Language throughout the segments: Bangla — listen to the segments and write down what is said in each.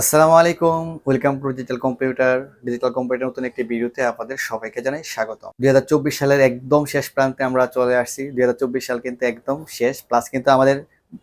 আসসালামু আলাইকুম, welcome to digital computer digital computer নতুন একটি ভিডিওতে আপনাদের সবাইকে জানাই স্বাগত দুই হাজার চব্বিশ সালের একদম শেষ প্রান্তে আমরা চলে আসছি। দুই হাজার চব্বিশ সাল কিন্তু একদম শেষ, প্লাস কিন্তু আমাদের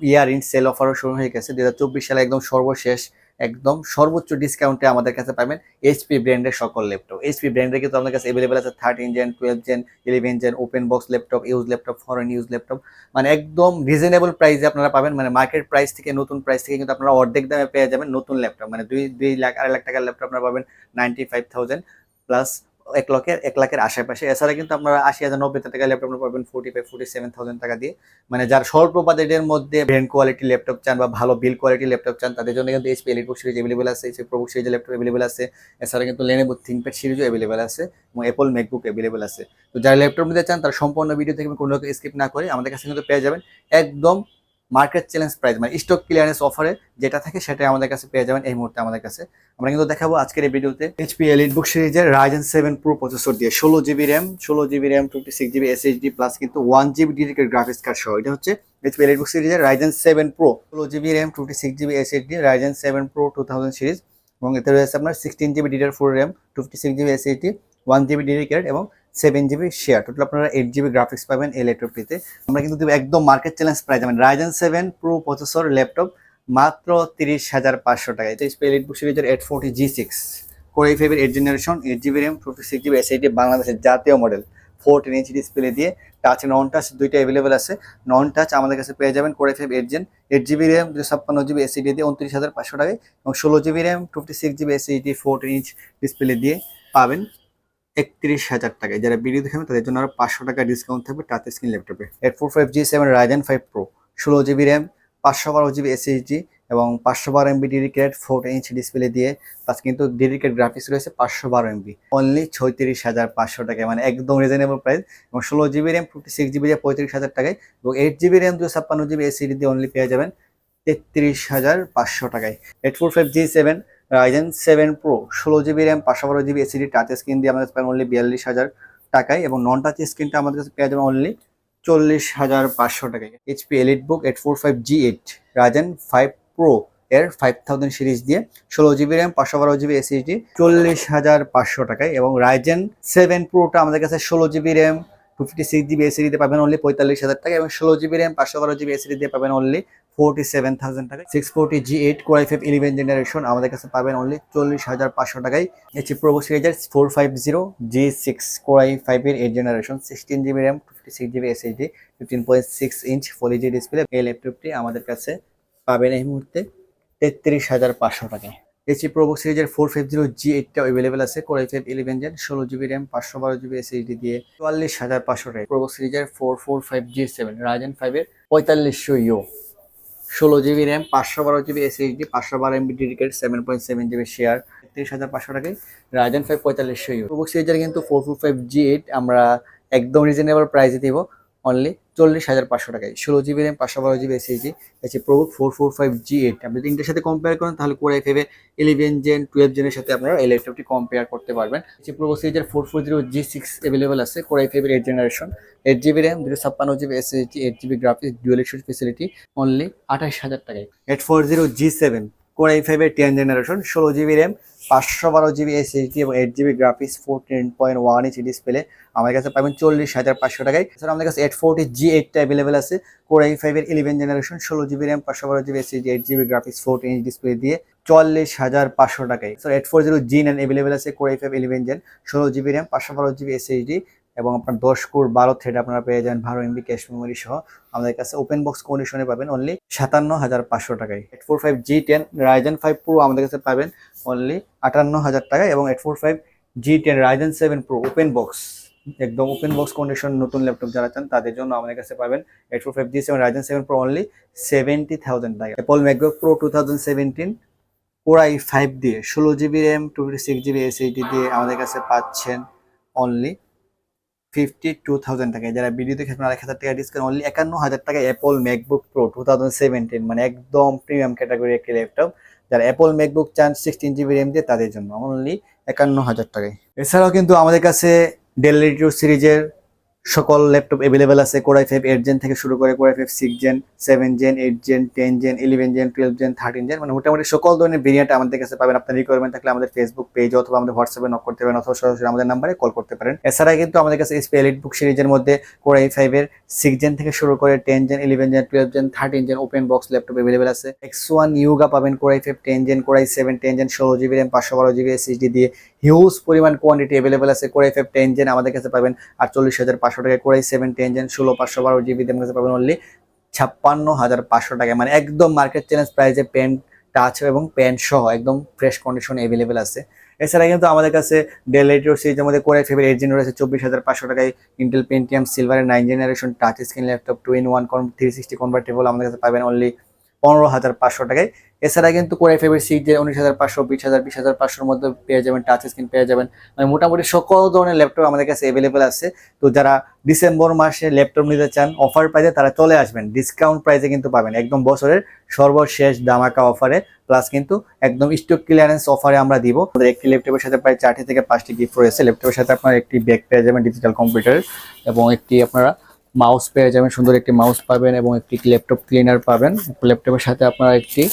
ইয়ার ইন সেল অফারও শুরু হয়ে গেছে। দুই হাজার চব্বিশ সালে একদম সর্বশেষ একদম সর্বোচ্চ ডিসকাউন্টে আমাদের কাছে পাবেন এইচপি ব্র্যান্ডের সকল ল্যাপটপ এইচপি ব্র্যান্ডের কিন্তু আমাদের কাছে অ্যাভেলেবেল আছে thirteen gen twelve gen eleven gen open box laptop use laptop foreign use laptop মানে একদম রিজনেবল প্রাইসে আপনারা পাবেন। মানে মার্কেট প্রাইস থেকে, নতুন প্রাইস থেকে কিন্তু আপনারা অর্ধেক দামে পেয়ে যাবেন নতুন ল্যাপটপ মানে দুই দুই লাখ, আড়াই লাখ টাকার ল্যাপটপ আপনারা পাবেন নাইনটি ফাইভ থাউজেন্ড প্লাস এক লাখের এক লাখের আশেপাশে। এছাড়া কিন্তু আপনারা আশি হাজার নব্বই টাকা ল্যাপটপ পাবেন forty five forty seven thousand টাকা দিয়ে। মানে যার স্বল্প বাজেটের মধ্যে ব্র্যান্ড কোয়ালিটি ল্যাপটপ চান বা ভালো বিল কোয়ালিটি ল্যাপটপ চান, তাদের জন্য কিন্তু এইচপি এলিটবুক সিরিজ অ্যাভেলেবেল আছে HP ProBook series laptop available আছে। এছাড়া কিন্তু লেনেভো থিঙ্কপ্যাড সিরিজও অ্যাভেলেবেল আছে এবং অ্যাপল ম্যাকবুক অ্যাভেলেবেল আছে। তো যারা ল্যাপটপ নিতে চান, তারা সম্পূর্ণ ভিডিও থেকে কোনো স্কিপ না করে আমাদের কাছে কিন্তু পেয়ে যাবেন। একদম মার্কেট চ্যালেঞ্জ প্রাইস মানে স্টক ক্লিয়ারেন্স অফারে যেটা থাকে সেটাই আমাদের কাছে পেয়ে যাবেন এই মুহূর্তে আমাদের কাছে। আমরা কিন্তু দেখাবো আজকের এই ভিডিওতে এইচপি এলিট বুক সিরিজের রাইজেন সেভেন প্রো প্রসেসর দিয়ে ষোলো জিবি র্যাম ষোলো GB RAM twenty six GB SSD plus কিন্তু one GB dedicated graphics card সহ। এটা হচ্ছে এইচপি এলিট বুক সিরিজের রাইজেন সেভেন প্রো ষোলো GB RAM twenty six GB SSD Ryzen seven pro two thousand series এবং এতে রয়েছে আপনার sixteen GB DDR four RAM fifty six GB SSD one GB dedicated এবং সেভেন জিবি শেয়ার টোটাল আপনারা এইট জিবি গ্রাফিক্স পাবেন এই ল্যাপটপটিতে আমরা কিন্তু একদম মার্কেট চ্যালেঞ্জ প্রাইস মানে Ryzen seven pro processor laptop মাত্র তিরিশ হাজার পাঁচশো টাকা। এটা এলিট বুক সিরিজের eight forty G six core i ফাইভের eight generation eight GB RAM fifty six GB SIT বাংলাদেশের জাতীয় মডেল ফোরটিন ইঞ্চি ডিসপ্লে দিয়ে টাচ নন টাচ দুইটা অ্যাভেলেবেল আছে। নন টাচ আমাদের কাছে পেয়ে যাবেন core five eight gen eight GB RAM দুশো ছাপ্পান্ন জিবি এসিডি দিয়ে উনত্রিশ হাজার পাঁচশো টাকায়। এবং ষোলো GB RAM fifty six GB SSD fourteen inch display দিয়ে পাবেন। একত্রিশ হাজার টাকায়। যারা ভিডিও দেখাবেন তাদের জন্য আরও পাঁচশো টাকা ডিসকাউন্ট থাকবে টাচ স্ক্রিন ল্যাপটপে eight four five G seven Ryzen five pro ষোলো জিবি র্যাম পাঁচশো বারো জিবি এসএইচডি এবং পাঁচশো বারো MB dedicated four inch display দিয়ে প্লাস কিন্তু ডিডিকেট গ্রাফিক্স রয়েছে পাঁচশো বারো এমবি অনলি ছয়ত্রিশ হাজার পাঁচশো টাকায় মানে একদম রিজনেবল প্রাইস এবং ষোলো GB RAM fifty six GB দিয়ে পঁয়ত্রিশ হাজার টাকায়। এবং এইট জিবি র্যাম দুশো ছাপ্পান্ন জিবি এসিডি দিয়ে অনলি পেয়ে যাবেন তেত্রিশ হাজার পাঁচশো টাকায়। Eight four five G seven Ryzen seven pro ষোলো জিবি র্যাম পাঁচশো বারো জিবি এসিডি টাচ স্ক্রিন দিয়ে আমাদের পাবেন অনলি বিয়াল্লিশ হাজার টাকায় এবং নন টাচ স্ক্রিনটা আমাদের কাছে পেয়ে যাবেন অনলি চল্লিশ হাজার পাঁচশো টাকায়। HP EliteBook eight four five G eight Ryzen five pro এর ফাইভ থাউজেন্ড সিরিজ দিয়ে ষোলো জিবি র্যাম পাঁচশো বারো জিবি এসএসডি চল্লিশ হাজার পাঁচশো টাকায় এবং রাইজেন সেভেন প্রোটা আমাদের কাছে ষোলো GB RAM two fifty six GB SSD দিয়ে পাবেন অনলি পঁয়তাল্লিশ হাজার টাকা এবং ষোলো জিবি র্যাম পাঁচশো বারো জিবি এসিডি দিয়ে পাবেন অনলি ফোরটি সেভেন থাউজেন্ড টাকা six forty G eight core i five eleven generation আমাদের কাছে পাবেন অনলি চল্লিশ হাজার পাঁচশো টাকায়। এইচপি প্রো সিরিজের four five zero G six core i ফাইভের eight generation sixteen GB RAM fifty six GB SSD fifteen point six inch full HD display এই ল্যাপটপটি আমাদের কাছে পাবেন এই মুহূর্তে তেত্রিশ হাজার পাঁচশো টাকায়। এইচপি প্রোবুক সিরিজের ফোর ফাইভ জিরো জি এইটটা অ্যাভেলেবেল আছে core i five eleven gen ষোলো জিবি র্যাম পাঁচশো বারো জিবি এসএসডি দিয়ে চুয়াল্লিশ হাজার পাঁচশো টাকা প্রোবুক সিরিজের four four five G seven Ryzen ফাইভের পঁয়তাল্লিশশো ইউ ষোলো জিবি র্যাম পাঁচশো বারো জিবি এসএসডি পাঁচশো বারো MB dedicated seven point seven GB share তিরিশ হাজার পাঁচশো টাকায় রাইজেন ফাইভ পঁয়তাল্লিশশো ইউ প্রোবুক সিরিজের কিন্তু four four five G eight আমরা একদম রিজনেবল প্রাইসে দিব অনলি চল্লিশ হাজার পাঁচশো টাকায়। ষোলো জিবি র্যাম, পাঁচশো বারো জিবি এসএসডি, আছে pro four four five G eight আপনি তিনটের সাথে কম্পেয়ার করেন, তাহলে কোরাই ফাইভে ইলেভেন জেন টুয়েলভ জেনের সাথে আপনারা এই ল্যাপটপটি কম্পেয়ার করতে পারবেন। যে প্রো সিরিজের four four zero G six available আছে কোরাই ফাইভের eight generation eight GB RAM, দুশো ছাপ্পান্ন GB SSD eight GB graphics dual exchange facility only আঠাশ হাজার টাকায়। Eight four zero G seven core i ফাইভের টেন জেনারেশন ষোলো জিবি র্যাম পাঁচশো বারো জিবি এসএসডি এবং eight GB graphics fourteen point one inch display আমার কাছে পাবেন চল্লিশ হাজার পাঁচশো টাকায়। এছাড়া আমাদের কাছে এইট ফোরটি জি এইটটা অ্যাভেলেবেল আছে। কোরাই ফাইভের ইলেভেন জেনারেশন ষোলো জিবি র্যাম পাঁচশো বারো GB SSD eight GB graphics fourteen inch display দিয়ে চল্লিশ হাজার পাঁচশো টাকায়। So eight four zero G nine available আছে core i five eleven gen ষোলো জিবি র্যাম পাঁচশো বারো জিবি এসএসডি এবং আপনার দশ কোর বারো থ্রেড আপনারা পেয়ে যাবেন বারো এমবি ক্যাশ মেমোরি সহ। আমাদের কাছে ওপেন বক্স কন্ডিশনে পাবেন অনলি সাতান্ন হাজার পাঁচশো টাকায়। Eight four five G ten Ryzen five pro আমাদের কাছে পাবেন অনলি আটান্ন হাজার টাকায় এবং eight four five G ten Ryzen seven pro open box একদম ওপেন বক্স কন্ডিশন নতুন ল্যাপটপ যারা চান তাদের জন্য আমাদের কাছে পাবেন eight four five G seven Ryzen seven pro only seventy thousand টাকা Apple MacBook pro two thousand seventeen core i five দিয়ে ষোলো GB RAM two fifty six GB SSD দিয়ে আমাদের কাছে পাচ্ছেন অনলি ফিফটি টু থাউজেন্ড টাকায়। যারা ভিডিও দেখে আপনার এক হাজার টাকা ডিসকাউন্ট অনলি একান্ন হাজার টাকায় Apple MacBook pro two thousand seventeen মানে একদম প্রিমিয়াম ক্যাটাগরি একটি ল্যাপটপ যারা অ্যাপল ম্যাকবুক চান সিক্সটিন জিবি র্যাম দিয়ে, তাদের জন্য। অনলি একান্ন হাজার টাকায়। এছাড়াও কিন্তু আমাদের কাছে ডেল রিটিউ সিরিজের সকল ল্যাপটপ অ্যাভেলেবেল আছে core i five eight gen থেকে শুরু করে core i five six gen seven gen eight gen ten gen eleven gen twelve gen thirteen gen মানে মোটামুটি সকল ধরনের ভেরিয়েন্ট আমাদের কাছে পাবেন। আপনার রিকোয়ারমেন্ট থাকলে আমাদের ফেসবুক পেজ অথবা আমাদের হোয়াটসঅ্যাপে নক করতে পারেন অথবা সরাসরি আমাদের নাম্বারে কল করতে পারেন। এছাড়া কিন্তু আমাদের কাছে এসপি এলিট বুক সিরিজের মধ্যে কোরাই ফাইভের সিক্স জেন থেকে শুরু করে ten gen eleven gen twelve gen thirteen gen open box laptop available আছে। এক্স ওয়ান ইউগা পাবেন core i five ten gen core i seven ten gen ষোলো জিবি র্যাম পাঁচশো বারো জিবি এসএসডি দিয়ে। হিউজ পরিমাণ কোয়ান্টিটি অ্যাভেলেবেল আছে core i five ten gen আমাদের কাছে পাবেন আটচল্লিশ হাজার পাঁচশো টাকায়। কোরাই সেভেন টেন জেন ষোলো, পাঁচশো বারো জিবি দিয়ে কাছে পাবেন অনলি ছাপ্পান্ন হাজার পাঁচশো টাকা মানে একদম মার্কেট চ্যালেঞ্জ প্রাইসে পেন টাচ এবং পেন সহ একদম ফ্রেশ কন্ডিশন অ্যাভেলেবেল আছে। এছাড়া কিন্তু আমাদের কাছে ডেল এটিও সিরিজের মধ্যে কোর ফেভার এইট জেনারেশন রয়েছে, চব্বিশ হাজার পাঁচশো টাকায় ইন্টেল পেন্টিয়াম সিলভারের nine generation touch screen laptop two in one three sixty convertible আমাদের কাছে পাবেন অনলি পনেরো হাজার পাঁচশো টাকায়। এছাড়া কিন্তু কোরাই ফেভার সিক্স যে উনিশ হাজার পাঁচশো, বিশ হাজার বিশ হাজার পাঁচশোর মধ্যে পেয়ে যাবেন টাচ স্ক্রিন পেয়ে যাবেন। মানে মোটামুটি সকল ধরনের ল্যাপটপ আমাদের কাছে অ্যাভেলেবেল আছে। তো যারা ডিসেম্বর মাসে ল্যাপটপ নিতে চান অফার প্রাইসে তারা চলে আসবেন। ডিসকাউন্ট প্রাইসে কিন্তু পাবেন। একদম বছরের সর্বশেষ দামাকা অফারে প্লাস কিন্তু একদম স্টক ক্লিয়ারেন্স অফারে আমরা দিব। আমাদের একটি ল্যাপটপের সাথে প্রায় চারটি থেকে পাঁচটি গিফট রয়েছে। ল্যাপটপের সাথে আপনার একটি ব্যাগ পেয়ে যাবেন ডিজিটাল কম্পিউটার এবং একটি আপনারা মাউস পেয়ে যাবেন, সুন্দর একটি মাউস পাবেন এবং একটি ল্যাপটপ ক্লিনার পাবেন। ল্যাপটপের সাথে আপনারা একটি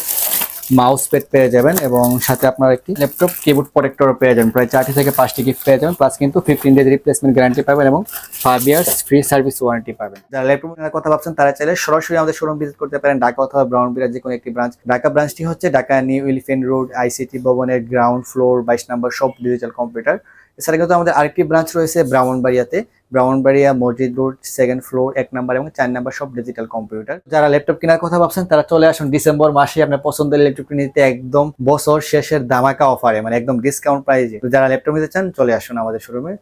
মাউস প্যাড পেয়ে যাবেন এবং সাথে আপনার একটি ল্যাপটপ কিবোর্ড প্রোটেক্টরও পেয়ে যাবেন। প্রায় চারটি থেকে পাঁচটি গিফট পেয়ে যাবেন প্লাস কিন্তু ফিফটিন ডেজ রিপ্লেসমেন্ট গ্যারান্টি পাবেন এবং five years free service warranty পাবেন। যারা ল্যাপটপ কেনার কথা ভাবছেন, তারা চাইলে সরাসরি আমাদের শোরুম ভিজিট করতে পারেন, ঢাকা অথবা ব্রাউনবিরার যে কোনো একটি ব্রাঞ্চ ঢাকা ব্রাঞ্চটি হচ্ছে Dhaka New Elephant Road ICT ভবনের গ্রাউন্ড ফ্লোর বাইশ নম্বর সব ডিজিটাল কম্পিউটার এছাড়া কিন্তু আমাদের আরেকটি ব্রাঞ্চ রয়েছে ব্রাহ্মণবাড়িয়াতে। ব্রাহ্মণবাড়িয়া মসজিদ রোড সেকেন্ড ফ্লোর এক নাম্বার এবং চার নাম্বার সব ডিজিটাল কম্পিউটার যারা ল্যাপটপ কেনার কথা ভাবছেন, তারা চলে আসুন ডিসেম্বর মাসে আপনার পছন্দের ল্যাপটপ নিতে। একদম বছর শেষের দামাকা অফারে মানে একদম ডিসকাউন্ট প্রাইজে যারা ল্যাপটপ নিতে চান, চলে আসুন আমাদের শোরুমে